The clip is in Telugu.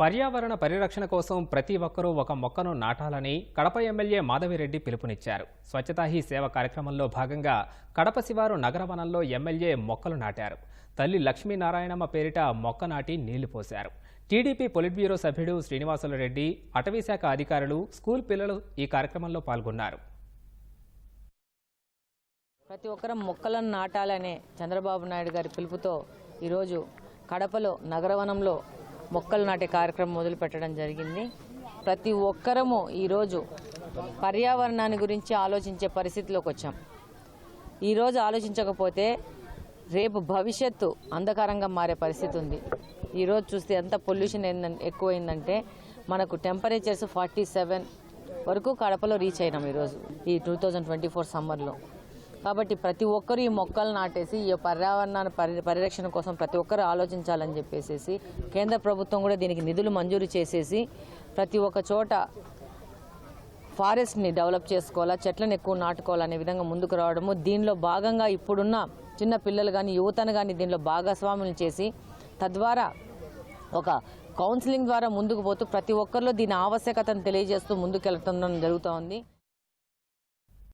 పర్యావరణ పరిరక్షణ కోసం ప్రతి ఒక్కరూ ఒక మొక్కను నాటాలని కడప ఎమ్మెల్యే మాధవిరెడ్డి పిలుపునిచ్చారు. స్వచ్ఛతా హీ సేవ కార్యక్రమంలో భాగంగా కడప శివారు నగరవనంలో ఎమ్మెల్యే మొక్కలు నాటారు. తల్లి లక్ష్మీనారాయణమ్మ పేరిట మొక్క నాటి నీళ్ళు పోశారు. టీడీపీ పొలిట్ బ్యూరో సభ్యుడు శ్రీనివాసులరెడ్డి అటవీశాఖ అధికారులు స్కూల్ పిల్లలు ఈ కార్యక్రమంలో పాల్గొన్నారు. ప్రతి ఒక్కరం మొక్కలను నాటాలనే చంద్రబాబు నాయుడు గారి పిలుపుతో ఈరోజు కడపలో నగరవనంలో మొక్కలు నాటే కార్యక్రమం మొదలు పెట్టడం జరిగింది. ప్రతి ఒక్కరము ఈరోజు పర్యావరణాన్ని గురించి ఆలోచించే పరిస్థితిలోకి వచ్చాం. ఈరోజు ఆలోచించకపోతే రేపు భవిష్యత్తు అంధకారంగా మారే పరిస్థితి ఉంది. ఈరోజు చూస్తే ఎంత పొల్యూషన్ ఏందంటే ఎక్కువైందంటే మనకు టెంపరేచర్స్ ఫార్టీ సెవెన్ వరకు కడపలో రీచ్ అయినాం ఈరోజు ఈ టూ థౌజండ్ ట్వంటీ ఫోర్ సమ్మర్లో. కాబట్టి ప్రతి ఒక్కరు ఈ మొక్కలు నాటేసి ఈ పర్యావరణాన్ని పరి పరిరక్షణ కోసం ప్రతి ఒక్కరు ఆలోచించాలని చెప్పేసి కేంద్ర ప్రభుత్వం కూడా దీనికి నిధులు మంజూరు చేసేసి ప్రతి ఒక్క చోట ఫారెస్ట్ని డెవలప్ చేసుకోవాలా చెట్లను ఎక్కువ నాటుకోవాలనే విధంగా ముందుకు రావడము దీనిలో భాగంగా ఇప్పుడున్న చిన్న పిల్లలు కానీ యువతను కానీ దీనిలో భాగస్వాములు చేసి తద్వారా ఒక కౌన్సిలింగ్ ద్వారా ముందుకు పోతూ ప్రతి ఒక్కరిలో దీని ఆవశ్యకతను తెలియజేస్తూ ముందుకెళ్తుండడం జరుగుతూ ఉంది.